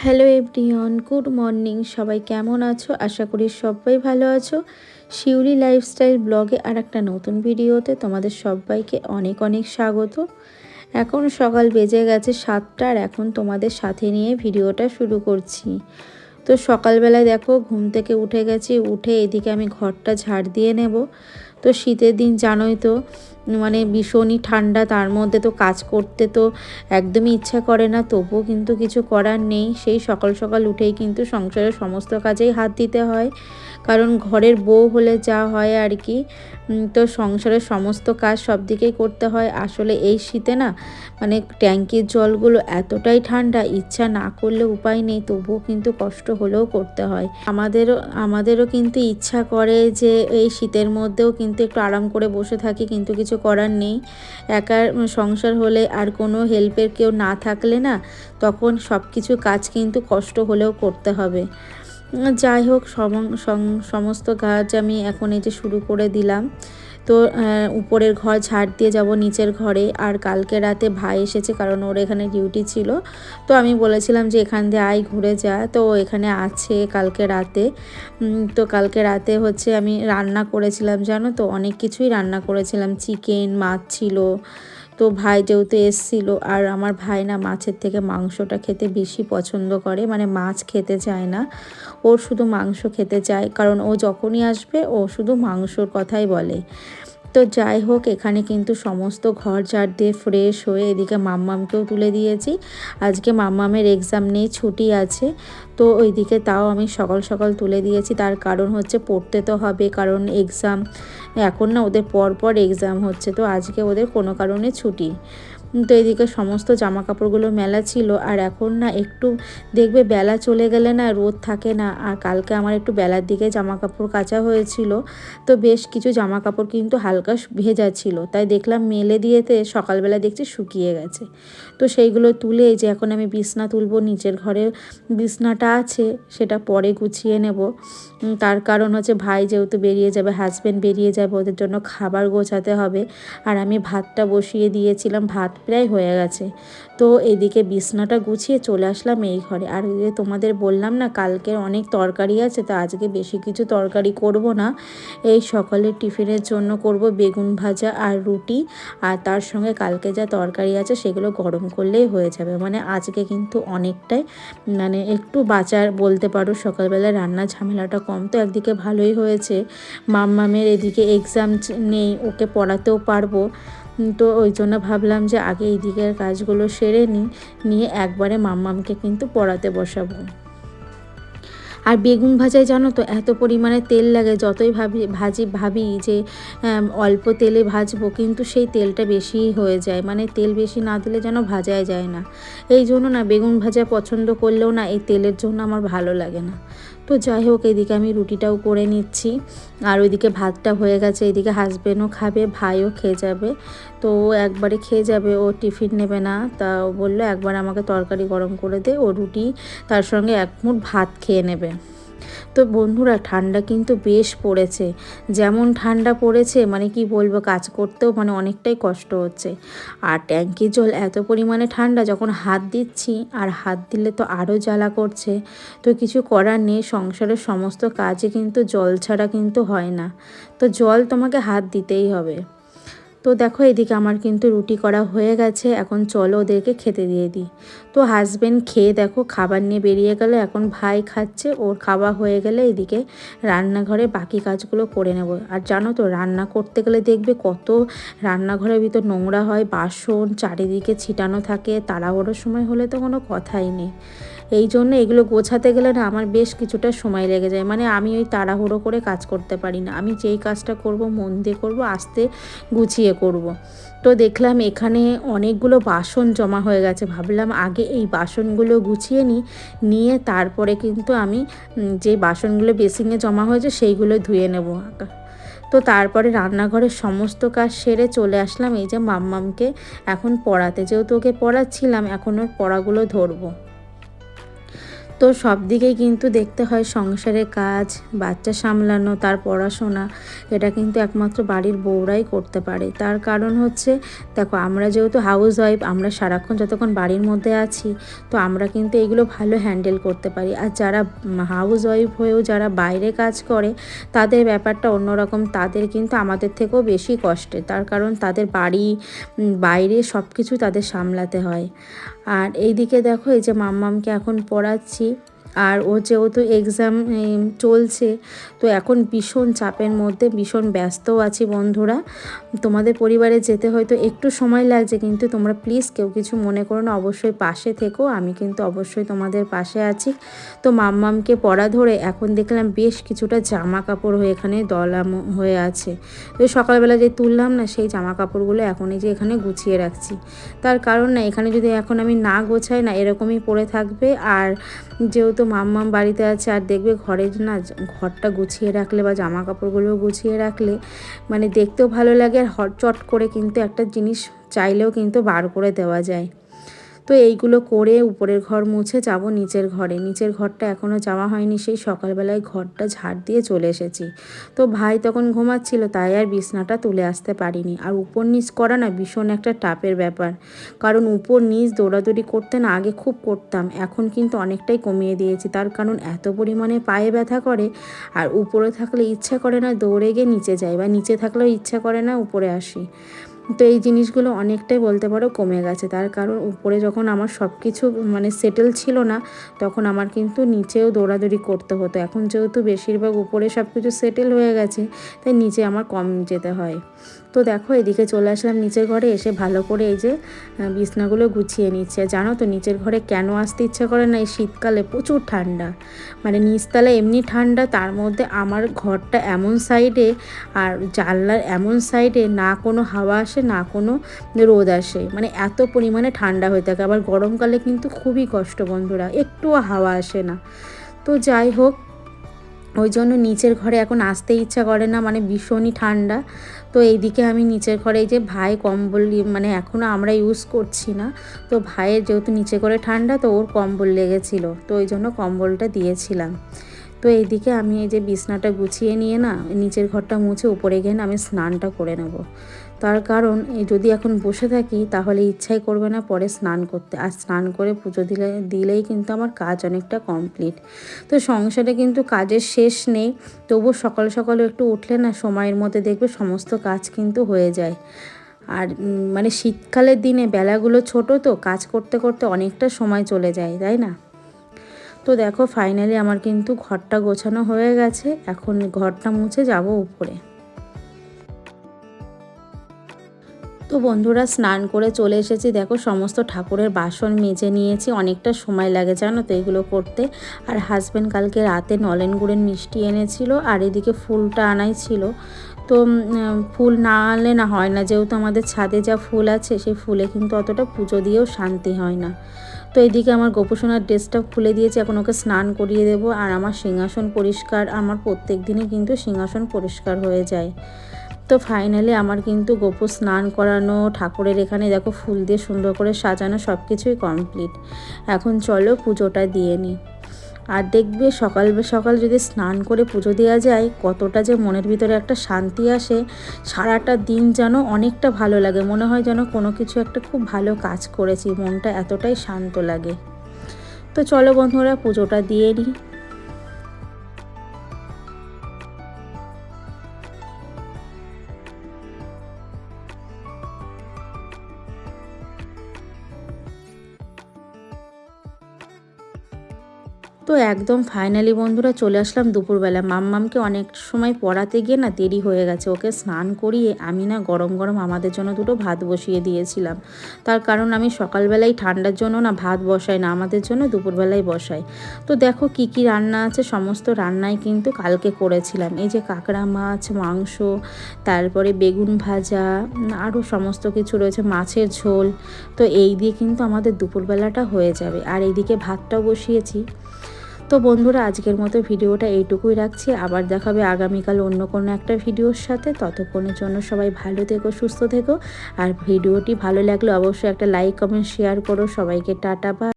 Hello everyone, good morning. সবাই কেমন আছো? আশা করি সবাই ভালো আছো। শিউলি লাইফস্টাইল ব্লগে আর একটা নতুন ভিডিওতে তোমাদের সবাইকে অনেক অনেক স্বাগত। এখন সকাল বেজে গেছে সাতটা আর এখন তোমাদের সাথে নিয়ে ভিডিওটা শুরু করছি। তো সকালবেলায় দেখো, ঘুম থেকে উঠে গেছি, উঠে এদিকে আমি ঘরটা ঝাড় দিয়ে নেব। তো শীতের দিন জানোই তো মানে ভীষণই ঠান্ডা, তার মধ্যে তো কাজ করতে তো একদমই ইচ্ছা করে না, তবুও কিন্তু কিছু করার নেই। সেই সকাল সকাল উঠেই কিন্তু সংসারের সমস্ত কাজেই হাত দিতে হয়। কারণ ঘরের বউ হলে যা হয় আর কি তো সংসারের সমস্ত কাজ সব দিকেই করতে হয়। আসলে এই শীতে না মানে ট্যাঙ্কির জলগুলো এতটাই ঠান্ডা, ইচ্ছা না করলে উপায় নেই, তবুও কিন্তু কষ্ট হলেও করতে হয়। আমাদেরও আমাদেরও কিন্তু ইচ্ছা করে যে এই শীতের মধ্যেও কিন্তু একটু আরাম করে বসে থাকি, কিন্তু কিছু করার নেই। একার সংসার হলে আর কোনো হেল্পের কেউ না থাকলে না, তখন সব কিছু কাজ কিন্তু কষ্ট হলেও করতে হবে। যাই হোক সমস্ত কাজ আমি এখন এই যে শুরু করে দিলাম। তো উপরের ঘর ঝাড় দিয়ে যাব নিচের ঘরে। আর কালকে রাতে ভাই এসেছে কারণ ওর এখানে ডিউটি ছিল। তো আমি বলেছিলাম যে এখান দিয়ে আয়, ঘুরে যা। তো এখানে আছে কালকে রাতে। তো কালকে রাতে হচ্ছে আমি রান্না করেছিলাম, জানো তো? অনেক কিছুই রান্না করেছিলাম। চিকেন, মাছ ছিল। তো ভাই যেহেতু এসছিল, আর আমার ভাই না মাছের থেকে মাংসটা খেতে বেশি পছন্দ করে মানে মাছ খেতে চায় না। ওর শুধু মাংস খেতে চায়, কারণ ও যখনই আসবে ও শুধু মাংসর কথাই বলে। তো যাই হোক, এখানে কিন্তু সমস্ত ঘর ঝাড় দিয়ে ফ্রেশ হয়ে এদিকে মাম্মামকেও তুলে দিয়েছি। আজকে মাম্মামের এক্সাম নেই, ছুটি আছে। তো ওইদিকে তাও আমি সকাল সকাল তুলে দিয়েছি। তার কারণ হচ্ছে পড়তে তো হবে, কারণ এক্সাম এখন না ওদের পর পর এক্সাম হচ্ছে। তো আজকে ওদের কোনো কারণে ছুটি। তো এদিকে সমস্ত জামা কাপড়গুলো মেলা ছিল, আর এখন না একটু দেখবে বেলা চলে গেলে না রোদ থাকে না, আর কালকে আমার একটু বেলার দিকে জামা কাপড় কাচা হয়েছিল, তো বেশ কিছু জামা কাপড় কিন্তু হালকা ভেজা ছিল, তাই দেখলাম মেলে দিয়েতে সকালবেলা দেখছি শুকিয়ে গেছে, তো সেইগুলো তুলে যে এখন আমি বিছনা তুলবো, নিচের ঘরে বিছনাটা আছে, সেটা পরে গুছিয়ে নেব তার কারণ হচ্ছে ভাই যেহেতু বেরিয়ে যাবে হাজব্যান্ড বেরিয়ে যাবে, ওদের জন্য খাবার গোছাতে হবে, আর আমি ভাতটা বসিয়ে দিয়েছিলাম, ভাত প্রায় হয়ে গেছে। তো এদিকে বিছনাটা গুছিয়ে চলে আসলাম এই ঘরে। আর তোমাদের বললাম না কালকে অনেক তরকারি আছে, তো আজকে বেশি কিছু তরকারি করব না। এই সকালের টিফিনের জন্য করব বেগুন ভাজা আর রুটি। আর তার সঙ্গে কালকে যা তরকারি আছে, সেগুলো গরম করলেই হয়ে যাবে। মানে আজকে কিন্তু অনেকটাই মানে একটু বাঁচার বলতে পারো সকালবেলায় রান্না ঝামেলাটা কম। তো একদিকে ভালোই হয়েছে। মাম্মামের এদিকে এক্সাম নেই, ওকে পড়াতেও পারব। তো ওই জন্য ভাবলাম যে আগে এই দিকের কাজগুলো সেরে নিই নিয়ে একবারে মাম্মামকে কিন্তু পড়াতে বসাবো। আর বেগুন ভাজায় জানো তো, এত পরিমাণে তেল লাগে, যতই ভাবি, ভাজি, ভাবি যে অল্প তেলে ভাজবো, কিন্তু সেই তেলটা বেশি হয়ে যায়। মানে তেল বেশি না দিলে যেন ভাজায় যায় না। এই জন্য না, বেগুন ভাজা পছন্দ করলেও না, এই তেলের জন্য আমার ভালো লাগে না। তো যাই হোক, এদিকে আমি রুটিটাও করে নিচ্ছি। আর ওইদিকে ভাতটা হয়ে গেছে, এদিকে হাজব্যান্ডও খাবে, ভাইও খেয়ে যাবে। তো ও একবারে খেয়ে যাবে, ও টিফিন নেবে না। তা ও বলল, একবার আমাকে তরকারি গরম করে দে, ও রুটি, তার সঙ্গে এক মুঠ ভাত খেয়ে নেবে। তো বন্ধুরা, ঠান্ডা কিন্তু বেশ পড়েছে। যেমন ঠান্ডা পড়েছে মানে কি বলব, কাজ করতেও মানে অনেকটাই কষ্ট হচ্ছে। আর ট্যাঙ্কির জল এত পরিমাণে ঠান্ডা, যখন হাত দিচ্ছি, আর হাত দিলে তো আরও জ্বালা করছে। তো কিছু করার নেই, সংসারের সমস্ত কাজে কিন্তু জল ছাড়া কিন্তু হয় না। তো জল তোমাকে হাত দিতেই হবে। তো দেখো এদিকে আমার কিন্তু রুটি করা হয়ে গেছে, এখন চলো ওদেরকে খেতে দিয়ে দিই। তো হাজব্যান্ড খেয়ে দেখো খাবার নিয়ে বেরিয়ে গেলে, এখন ভাই খাচ্ছে, ওর খাওয়া হয়ে গেলে এদিকে রান্নাঘরে বাকি কাজগুলো করে নেব। আর জানো তো রান্না করতে গেলে দেখবে কত রান্নাঘরের ভিতর নোংরা হয়, বাসন চারিদিকে ছিটানো থাকে, তাড়াহুড়োর সময় হলে তো কোনো কথাই নেই। এই জন্য এগুলো গোছাতে গেলে না আমার বেশ কিছুটা সময় লেগে যায়। মানে আমি ওই তাড়াহুড়ো করে কাজ করতে পারি না। আমি যেই কাজটা করব, মন দিয়ে করব, আস্তে গুছিয়ে করব। তো দেখলাম এখানে অনেকগুলো বাসন জমা হয়ে গেছে। ভাবলাম আগে এই বাসনগুলো গুছিয়ে নিই। নিয়ে তারপরে কিন্তু আমি যে বাসনগুলো বেসিংয়ে জমা হয়েছে সেইগুলো ধুয়ে নেব। তো তারপরে রান্নাঘরের সমস্ত কাজ সেরে চলে আসলাম। এই যে মাম্মামকে এখন পড়াতে। যেহেতু ওকে পড়াচ্ছিলাম, এখন ওর পড়াগুলো ধরবো। তো সব দিকেই কিন্তু দেখতে হয় সংসারের কাজ, বাচ্চা সামলানো, তার পড়াশোনা। এটা কিন্তু একমাত্র বাড়ির বউরাই করতে পারে। তার কারণ হচ্ছে, দেখো, আমরা যেহেতু হাউস ওয়াইফ আমরা সারাক্ষণ যতক্ষণ বাড়ির মধ্যে আছি, তো আমরা কিন্তু এইগুলো ভালো হ্যান্ডেল করতে পারি। আর যারা হাউস ওয়াইফ হয়েও যারা বাইরে কাজ করে, তাদের ব্যাপারটা অন্যরকম। তাদের কিন্তু আমাদের থেকেও বেশি কষ্টের তার কারণ তাদের বাড়ি বাইরে সব কিছু তাদের সামলাতে হয়। আর এইদিকে দেখো, এই যে মাম্মামকে এখন পড়াচ্ছি আর ও যেহেতু এক্সাম চলছে, তো এখন ভীষণ চাপের মধ্যে, ভীষণ ব্যস্তও আছি বন্ধুরা। তোমাদের পরিবারে যেতে হয়তো একটু সময় লাগছে, কিন্তু তোমরা প্লিজ কেউ কিছু মনে করো না, অবশ্যই পাশে থেকো, আমি কিন্তু অবশ্যই তোমাদের পাশে আছি। তো মাম্মামকে পড়া ধরে এখন দেখলাম বেশ কিছুটা জামা কাপড় হয়ে এখানে দলাম, হয়ে আছে। তো সকালবেলা যে তুললাম না, সেই জামা কাপড়গুলো এখন এই যে এখানে গুছিয়ে রাখছি। তার কারণ না, এখানে যদি এখন আমি না গোছাই না, এরকমই পড়ে থাকবে। আর যেহেতু মাম্মাম বাড়িতে আছে আর দেখবে ঘরের না ঘরটা গুছিয়ে রাখলে বা জামা কাপড়গুলো গুছিয়ে রাখলে মানে দেখতেও ভালো লাগে আর হট চট করে কিন্তু একটা জিনিস চাইলেও কিন্তু বার করে দেওয়া যায়। তো এইগুলো করে উপরের ঘর মুছে যাব নিচের ঘরে। নিচের ঘরটা এখনও যাওয়া হয়নি, সেই সকালবেলায় ঘরটা ঝাড় দিয়ে চলে এসেছি। তো ভাই তখন ঘুমাচ্ছিল, তাই আর বিছনাটা তুলে আসতে পারিনি। আর উপর নিচ করা না ভীষণ একটা টাপের ব্যাপার। কারণ উপর নিচ দৌড়াদৌড়ি করতে না আগে খুব করতাম, এখন কিন্তু অনেকটাই কমিয়ে দিয়েছি। তার কারণ এত পরিমাণে পায়ে ব্যথা করে, আর উপরে থাকলে ইচ্ছা করে না দৌড়ে গিয়ে নিচে যাই, বা নিচে থাকলেও ইচ্ছা করে না উপরে আসি। তো এই জিনিসগুলো অনেকটাই বলতে পারো কমে গেছে। তার কারণ উপরে যখন আমার সব কিছু মানে সেটেল ছিল না, তখন আমার কিন্তু নিচেও দৌড়াদৌড়ি করতে হতো। এখন যেহেতু বেশিরভাগ উপরে সব কিছু সেটেল হয়ে গেছে, তাই নিচে আমার কম যেতে হয়। তো দেখো, এদিকে চলে আসলাম নিচের ঘরে, এসে ভালো করে এই যে বিছনাগুলো গুছিয়ে নিচ্ছে। জানো তো, নিচের ঘরে কেন আসতে ইচ্ছা করে না? এই শীতকালে প্রচুর ঠান্ডা। মানে নিচতলা এমনি ঠান্ডা, তার মধ্যে আমার ঘরটা এমন সাইডে আর জানলার এমন সাইডে না কোনো হাওয়া আসে, না কোনো রোদ আসে। মানে এত পরিমাণে ঠান্ডা হয়ে থাকে। আবার গরমকালে কিন্তু খুবই কষ্ট বন্ধুরা, একটুও হাওয়া আসে না। তো যাই হোক ওই জন্য নিচের ঘরে এখন আসতে ইচ্ছা করে না মানে ভীষণই ঠান্ডা। তো এইদিকে আমি নিচের ঘরে এই যে ভাই কম্বল মানে এখনও আমরা ইউজ করছি না। তো ভাইয়ের যেহেতু নিচে করে ঠান্ডা, তো ওর কম্বল লেগেছিলো। তো ওই জন্য কম্বলটা দিয়েছিলাম। তো এইদিকে আমি এই যে বিছনাটা গুছিয়ে নিয়ে না, নিচের ঘরটা মুছে উপরে গিয়ে না আমি স্নানটা করে নেব। তার কারণ যদি এখন বসে থাকি, তাহলে ইচ্ছাই করবে না পরে স্নান করতে। আর স্নান করে পুজো দিলে, দিলেই কিন্তু আমার কাজ অনেকটা কমপ্লিট। তো সংসারে কিন্তু কাজের শেষ নেই তবু সকাল সকালে একটু উঠলে না সময়ের মধ্যে দেখবে সমস্ত কাজ কিন্তু হয়ে যায়। আর মানে শীতকালের দিনে বেলাগুলো ছোট তো, কাজ করতে করতে অনেকটা সময় চলে যায়, তাই না? তো দেখো ফাইনালি আমার কিন্তু ঘরটা গোছানো হয়ে গেছে, এখন ঘরটা মুছে যাব উপরে। তো বন্ধুরা স্নান করে চলে এসেছি। দেখো সমস্ত ঠাকুরের বাসন মেজে নিয়েছি, অনেকটা সময় লাগে জানো তো এগুলো করতে। আর হাজব্যান্ড কালকে রাতে নলেন গুড়ের মিষ্টি এনেছিল আর এদিকে ফুলটা আনাই ছিল। তো ফুল না আনলে না হয় না, যেহেতু আমাদের ছাদে যা ফুল আছে, সেই ফুলে কিন্তু অতটা পুজো দিয়েও শান্তি হয় না। তো এদিকে আমার গোপোষণার ড্রেসটা খুলে দিয়েছি, এখন ওকে স্নান করিয়ে দেবো। আর আমার সিংহাসন পরিষ্কার, আমার প্রত্যেক দিনে কিন্তু সিংহাসন পরিষ্কার হয়ে যায়। তো ফাইনালি আমার কিন্তু গোপু স্নান করানো, ঠাকুরের এখানে দেখো ফুল দিয়ে সুন্দর করে সাজানো সব কিছুই কমপ্লিট এখন চলো পুজোটা দিয়ে নিই আর দেখবে সকাল সকাল যদি স্নান করে পুজো দেওয়া যায়, কতটা যে মনের ভিতরে একটা শান্তি আসে, সারাটা দিন যেন অনেকটা ভালো লাগে। মনে হয় যেন কোনো কিছু একটা খুব ভালো কাজ করেছি, মনটা এতটাই শান্ত লাগে। তো চলো বন্ধুরা, পুজোটা দিয়ে নিই তো একদম ফাইনালি বন্ধুরা চলে আসলাম দুপুরবেলা। মাম্মামকে অনেক সময় পড়াতে গিয়ে না দেরি হয়ে গেছে। ওকে স্নান করিয়ে আমি না গরম গরম আমাদের জন্য দুটো ভাত বসিয়ে দিয়েছিলাম। তার কারণ আমি সকালবেলায় ঠান্ডার জন্য না ভাত বসাই না, আমাদের জন্য দুপুরবেলায় বসাই। তো দেখো কি কি রান্না আছে, সমস্ত রান্নাই কিন্তু কালকে করেছিলাম। এই যে কাঁকড়া মাছ, মাংস, তারপরে বেগুন ভাজা আরও সমস্ত কিছু রয়েছে, মাছের ঝোল। তো এই দিয়ে কিন্তু আমাদের দুপুরবেলাটা হয়ে যাবে। আর এইদিকে ভাতটাও বসিয়েছি। তো বন্ধুরা, আজকের মতো ভিডিওটা এইটুকুই রাখছি। আবার দেখাবে আগামীকাল অন্য কোনো একটা ভিডিওর সাথে। ততক্ষণের জন্য সবাই ভালো থেকো, সুস্থ থেকো। আর ভিডিওটি ভালো লাগলে অবশ্যই একটা লাইক, কমেন্ট, শেয়ার করো। সবাইকে টাটা বা